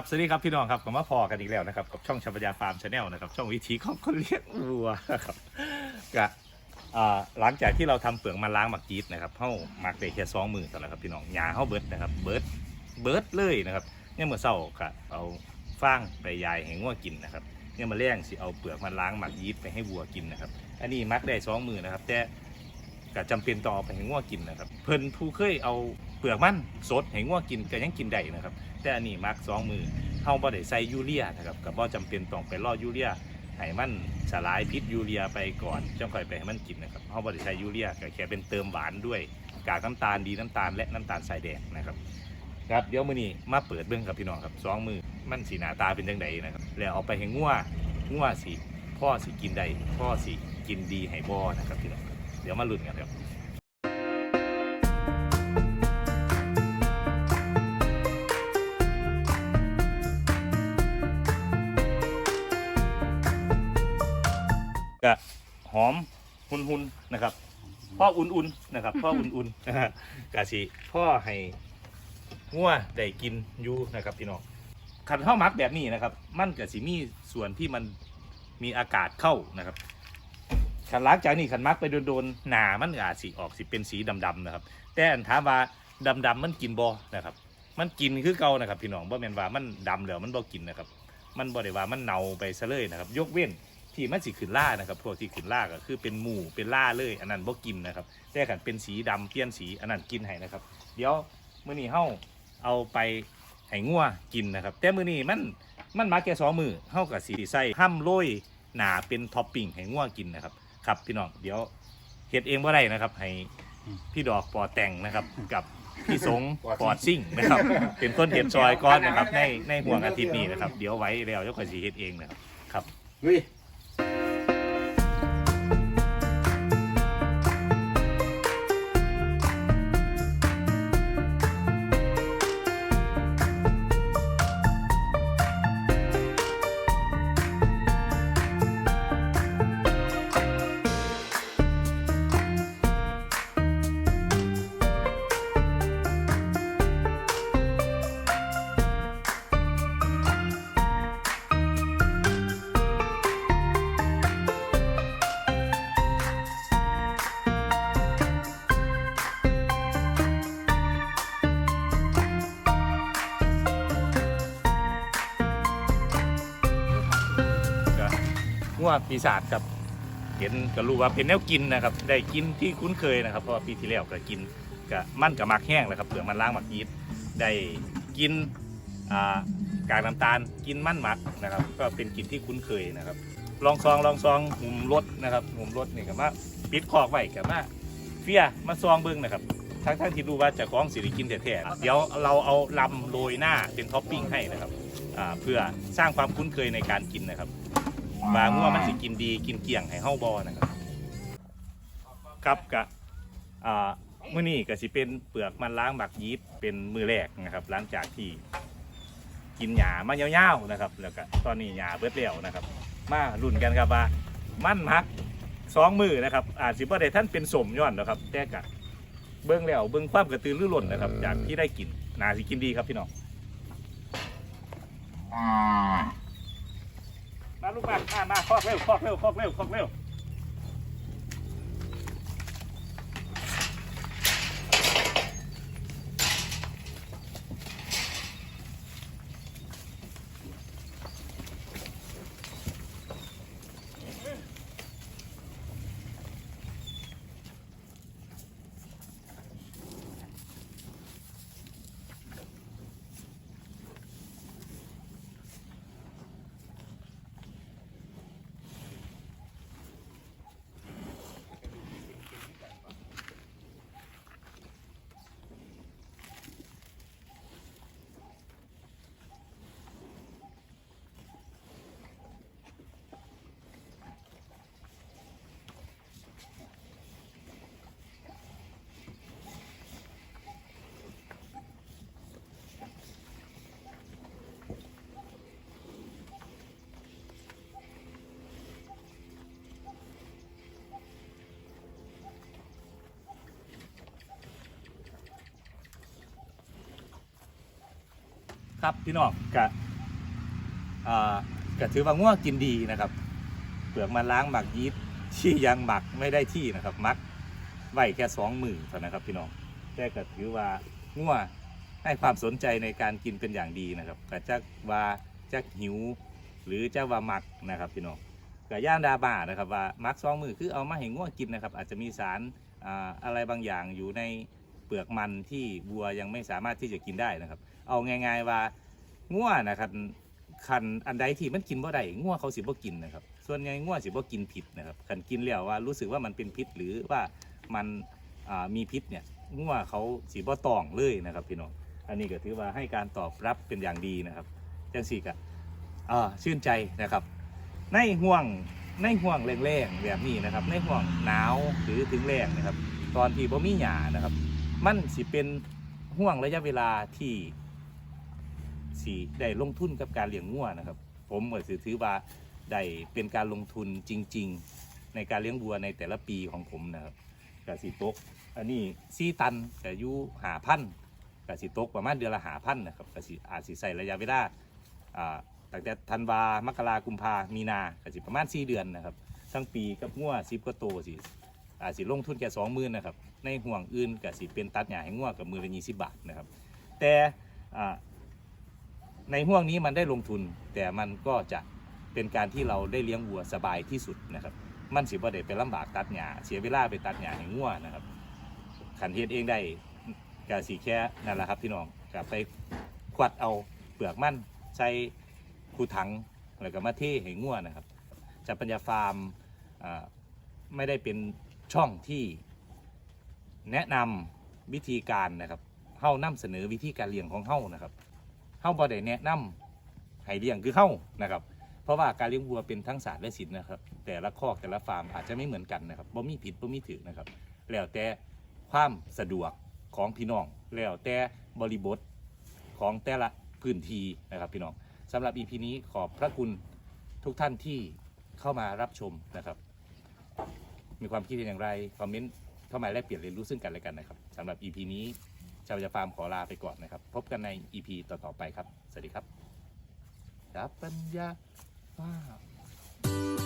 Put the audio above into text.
ครับสวัสดีครับพี่น้องครับก็มาพอกันอีกแล้วนะครับกับช่องชัมปยาฟาร์มชาแนลนะครับช่องวิธีของคนเลี้ยงวัวครับก็อ่าหลังจากที่เราทำเปลือกมันล้างหมักจีดนะครับเข้าหมักได้แค่สองมือต่อแล้วครับพี่น้องหยาเข้าเบิร์ดนะครับเบิร์ดเบิร์ดเลยนะครับเนี่ยเมื่อเศร้าก็เอาฟางไปยายให้งัวกินนะครับเนี่ยมาแล้งสิเอาเปลือกมันล้างหมักยีดไปให้วัวกินนะครับอันนี้มักได้สองมือนะครับแต่ก็จำเป็นต้อไปให้งัวกินนะครับเพิ่นผู้เคยเอา เปลือกมันสดให้งัวกินก็ยังกินได้นะครับ แต่อันนี้มักสองมือเฮาบ่ได้ใส่ยูเรียนะครับก็บ่จำเป็นต้องไปรอยูเรียให้มันสลายพิษยูเรียไปก่อนจังค่อยไปให้มันกินนะครับเฮาบ่ได้ใส่ยูเรียก็แค่เป็นเติมหวานด้วยกากน้ำตาลดีน้ำตาลและน้ำตาลทรายแดงนะครับครับเดี๋ยวมื้อนี้มาเปิดเบิ่งครับพี่น้องครับสองมือมันสีหน้าตาเป็นจังไดนะครับแล้วเอาไปให้งัวงัวสิพ่อสิกินได้พ่อสิกินดีให้บ่นะครับพี่น้องเดี๋ยวมาลุ้นกันครับ หุ่นๆนะครับพ่ออุ่นๆนะครับพ่ออุ่นๆกะสิพ่อให้งัวได้กินอยู่นะครับพี่น้องขันเข้ามักแบบนี้นะครับ มันกะสิมีส่วนที่มันมีอากาศเข้านะครับขันล้างจากนี้ขันมักไปโดนๆหนามันอาจสิออกสิเป็นสีดำๆนะครับ แต่อันถามว่าดำๆมันกินบ่นะครับ มันกินคือเก่านะครับพี่น้องบ่แม่นว่ามันดำแล้วมันบ่กินนะครับ มันบ่ได้ว่ามันเน่าไปซะเลยนะครับ ยกเว้น ที่มันสิขึ้นล่านะครับพวกที่ขึ้นล่าก็คือเป็นหมูเป็นล่าเลย อันนั้นบ่กินนะครับแต่ขันเป็นสีดำเปลี่ยนสีอันนั้นกินให้นะครับ เดี๋ยวมื้อนี้เฮาเอาไปให้งัวกินนะครับ แต่มื้อนี้มันมันมาแค่สองมือเฮากับสีใส่ห้ำโรยหนาเป็นท็อปปิ้งให้งัวกินนะครับครับพี่น้องเดี๋ยวเฮ็ดเองบ่ได้นะครับ ให้พี่ดอกปอแต่งนะครับกับพี่สงปอดซิ่งนะครับ เป็นคนเฮ็ดซอยก้อนนะครับ ในในห่วงอาทิตย์นี้นะครับ เดี๋ยวไว้แล้วเดี๋ยวค่อยสิเฮ็ดเองนะครับครับ งัวปีศาจครับเห็นก็รู้ว่าเป็นแนวกินนะครับ ได้กินที่คุ้นเคยนะครับเพราะว่าปีที่แล้วก็กินก็มั่นกับมักแห้งแหละครับเปลือกมันล้างหมักยีสได้กินอ่ากากน้ำตาลกินมันหมักนะครับ ก็เป็นกินที่คุ้นเคยนะครับ ลองซองลองซองหุมรถนะครับหุมรถนี่ก็มาปิดคอกไว้กับมาเฟียมาซองเบิ้งนะครับทั้งทั้งที่รู้ว่าจะคล้องสิริกินแท้ๆเดี๋ยวเราเอาลำโรยหน้าเป็นท็อปปิ้งให้นะครับอ่าเพื่อสร้างความคุ้นเคยในการกินนะครับ บางว่ามันสิกินดีกินเกี่ยงให้เฮาบอนะครับครับกะอ่ามื้อนี้ก็สิเป็นเปลือกมันล้างหมักยีสต์เป็นมือแรกนะครับ หลังจากที่กินหญ้ามายาวๆนะครับ แล้วก็ตอนนี้หญ้าเบิดแล้วนะครับ มาลุ้นกันครับว่ามันหมักสองมือนะครับ อาจสิบ่ได้ท่านเป็นสมย้อนนะครับ แต่กะเบิ่งแล้วเบิ่งความกระตือรือร้นนะครับ จากที่ได้กินน่าสิกินดีครับพี่น้องมา ลูกมามามาคอกเร็วคอกเร็วคอกเร็วคอกเร็ว ครับพี่น้องกะอ่าก็ถือว่าง่วกินดีนะครับ เปลือกมันล้างหมักยีสต์ที่ยังหมักไม่ได้ที่นะครับ มักไว้แค่สองมือเท่านั้นครับพี่น้องแต่ก็ถือว่าง่วให้ความสนใจในการกินเป็นอย่างดีนะครับก็จะว่าจะหิว หรือจะว่าหมักนะครับพี่น้องก็ย่านดาบ้านะครับว่ามักสองมือคือเอามาให้ง่วกินนะครับ อาจจะมีสารอ่าอะไรบางอย่างอยู่ใน เปลือกมันที่วัวยังไม่สามารถที่จะกินได้นะครับ เอาง่ายๆว่าง่วนะครับคันอันใดที่มันกินบ่ได้ง่วเขาสิบ่กินนะครับ ส่วนใหญ่ง่วสิบ่กินผิดนะครับคันกินแล้วว่ารู้สึกว่ามันเป็นพิษหรือว่ามันมีพิษเนี่ยง่วเขาสิบ่ตองเลยนะครับพี่น้อง อันนี้ก็ถือว่าให้การตอบรับเป็นอย่างดีนะครับจังสี่ก็ชื่นใจนะครับ ในห่วงในห่วงแรงๆแบบนี้นะครับ ในห่วงหนาวหรือถึงแรงนะครับ ตอนที่บ่มีหญ้านะครับ มันสิเป็นห่วงระยะเวลาที่สีได้ลงทุนกับการเลี้ยงงัวนะครับ ผมก็ถือถือว่าได้เป็นการลงทุนจริง ๆ ในการเลี้ยงวัวในแต่ละปีของผมนะครับกสิตก อันนี้ซีตันกับยูหาพันกสิตกประมาณเดือนละหาพันนะครับกสิอาจสิใส่ระยะเวลาอ่าตั้งแต่ธันวามกรากุมภามีนากสิประมาณ4เดือนนะครับ ทั้งปีกับงัวสิบก็โตสิอาจสิลงทุนแค่สองหมื่นนะครับ ในห่วงอื่นก็สิเป็นตัดหญ้าให้งัวกับมือละยี่สิบบาทนะครับ แต่ในห่วงนี้มันได้ลงทุน แต่มันก็จะเป็นการที่เราได้เลี้ยงวัวสบายที่สุดนะครับ มันสิบ่ได้ไปลำบากตัดหญ้าเสียเวลาไปตัดหญ้าให้งัวนะครับขันเฮ็ดเองได้ก็สีแค่นั่นแหละครับพี่น้องก็ไปควัดเอาเปลือกมันใส่คูถังแล้วก็มาเทให้งัวนะครับจากปัญญาฟาร์มไม่ได้เป็นช่องที่ แนะนำวิธีการนะครับเฮ้านำเสนอวิธีการเลี้ยงของเฮ้านะครับเฮ้าบ่ได้แนะนำให้เลี้ยงคือเฮ้านะครับเพราะว่าการเลี้ยงวัวเป็นทั้งศาสตร์และศิลป์นะครับ แต่ละคอกแต่ละฟาร์มอาจจะไม่เหมือนกันนะครับบ่มีผิดบ่มีถือนะครับ แล้วแต่ความสะดวกของพี่น้อง แล้วแต่บริบทของแต่ละพื้นที่นะครับพี่น้องสำหรับ EP นี้ขอบพระคุณทุกท่านที่เข้ามารับชมนะครับ มีความคิดเห็นอย่างไร คอมเมนต์ เข้ามาแลกเปลี่ยนเรียนรู้ซึ่งกันและกันนะครับสำหรับ EP นี้ชาวจะฟาร์มขอลาไปก่อนนะครับ พบกันใน EP ต่อๆไปครับ สวัสดีครับดับปัญญาฟาร์ม